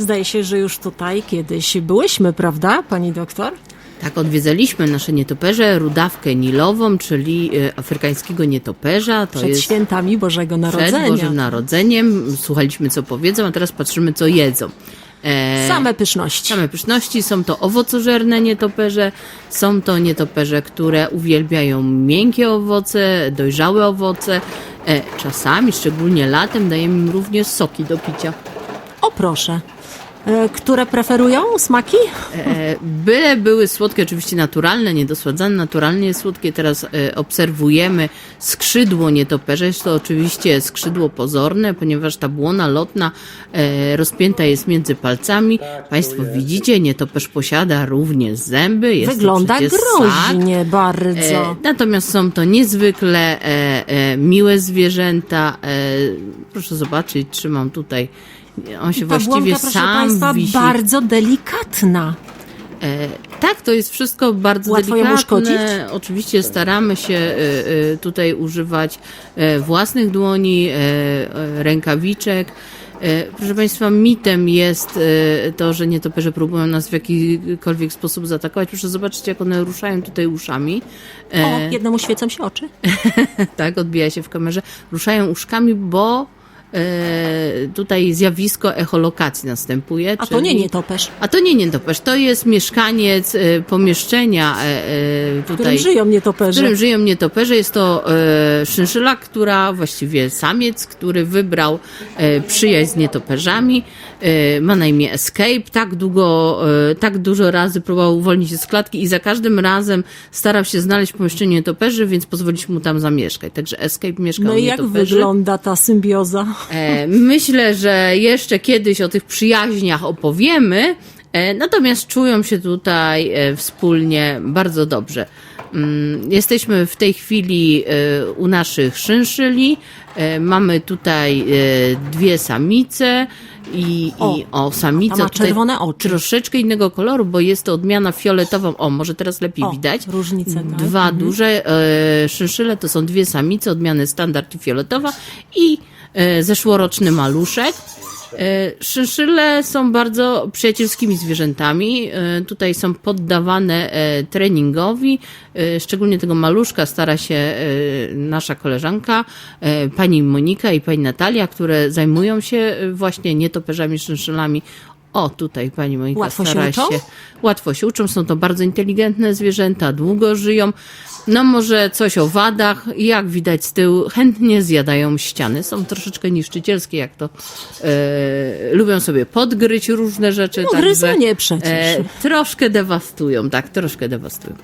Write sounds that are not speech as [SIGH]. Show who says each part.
Speaker 1: Zdaje się, że już tutaj kiedyś byłyśmy, prawda, pani doktor?
Speaker 2: Tak, odwiedzaliśmy nasze nietoperze, rudawkę nilową, czyli e, afrykańskiego nietoperza. To
Speaker 1: Przed
Speaker 2: jest
Speaker 1: świętami Bożego
Speaker 2: przed
Speaker 1: Narodzenia.
Speaker 2: Bożym Narodzeniem. Słuchaliśmy, co powiedzą, a teraz patrzymy, co jedzą. E,
Speaker 1: Same pyszności.
Speaker 2: Same pyszności, są to owocożerne nietoperze, są to nietoperze, które uwielbiają miękkie owoce, dojrzałe owoce. E, czasami, szczególnie latem, dajemy im również soki do picia.
Speaker 1: O proszę. E, Które preferują smaki?
Speaker 2: E, byle były słodkie, oczywiście naturalne, niedosładzane, naturalnie słodkie. Teraz e, obserwujemy skrzydło nietoperza. Jest to oczywiście skrzydło pozorne, ponieważ ta błona lotna rozpięta jest między palcami. Państwo widzicie, nietoperz posiada również zęby. Jest
Speaker 1: Wygląda groźnie bardzo.
Speaker 2: Natomiast są to niezwykle miłe zwierzęta. Proszę zobaczyć, trzymam tutaj. On się
Speaker 1: Ta
Speaker 2: właściwie
Speaker 1: proszę
Speaker 2: sam
Speaker 1: Państwa,
Speaker 2: wisi.
Speaker 1: bardzo delikatna.
Speaker 2: E, tak, to jest wszystko bardzo
Speaker 1: Łatwo
Speaker 2: delikatne. Oczywiście staramy się e, e, tutaj używać e, własnych dłoni, e, e, rękawiczek. Proszę Państwa, mitem jest to, że nietoperze próbują nas w jakikolwiek sposób zaatakować. Proszę zobaczyć, jak one ruszają tutaj uszami.
Speaker 1: O, jednemu świecą się oczy. [LAUGHS]
Speaker 2: tak, odbija się w kamerze. Ruszają uszkami, bo tutaj zjawisko echolokacji następuje.
Speaker 1: A to nie nietoperz,
Speaker 2: a to nie nietoperz, to jest mieszkaniec e, pomieszczenia e, e,
Speaker 1: w
Speaker 2: tutaj.
Speaker 1: którym żyją
Speaker 2: w
Speaker 1: nietoperze.
Speaker 2: którym żyją nietoperze. Jest to szynszela, która, właściwie samiec, który wybrał przyjaźń z nietoperzami. Ma na imię Escape. Tak długo, tak dużo razy próbował uwolnić się z klatki i za każdym razem starał się znaleźć w pomieszczeniu nietoperzy, więc pozwolić mu tam zamieszkać. Także Escape mieszkał
Speaker 1: No i jak wygląda ta symbioza?
Speaker 2: E, myślę, że jeszcze kiedyś o tych przyjaźniach opowiemy, e, natomiast czują się tutaj e, wspólnie bardzo dobrze. Mm, Jesteśmy w tej chwili e, u naszych szynszyli. Mamy tutaj dwie samice i
Speaker 1: O,
Speaker 2: i, o samica
Speaker 1: ma czerwone oczy.
Speaker 2: troszeczkę innego koloru, bo jest to odmiana fioletową. O, może teraz lepiej
Speaker 1: O,
Speaker 2: widać.
Speaker 1: różnicę, tak.
Speaker 2: Dwa duże e, szynszyle to są dwie samice, odmiany standard i fioletowa i zeszłoroczny maluszek. E, Szynszyle są bardzo przyjacielskimi zwierzętami. E, Tutaj są poddawane e, treningowi. E, Szczególnie tego maluszka stara się e, nasza koleżanka, e, pani Monika i pani Natalia, które zajmują się e, właśnie nietoperzami, szynszylami. O, tutaj pani Monika
Speaker 1: Łatwo się uczą?
Speaker 2: się łatwo się uczą, są to bardzo inteligentne zwierzęta, długo żyją. No może coś o wadach, jak widać z tyłu, chętnie zjadają ściany. Są troszeczkę niszczycielskie, jak to e, lubią sobie podgryźć różne rzeczy.
Speaker 1: No,
Speaker 2: także,
Speaker 1: gryzonie przecież.
Speaker 2: troszkę dewastują, tak, troszkę dewastują.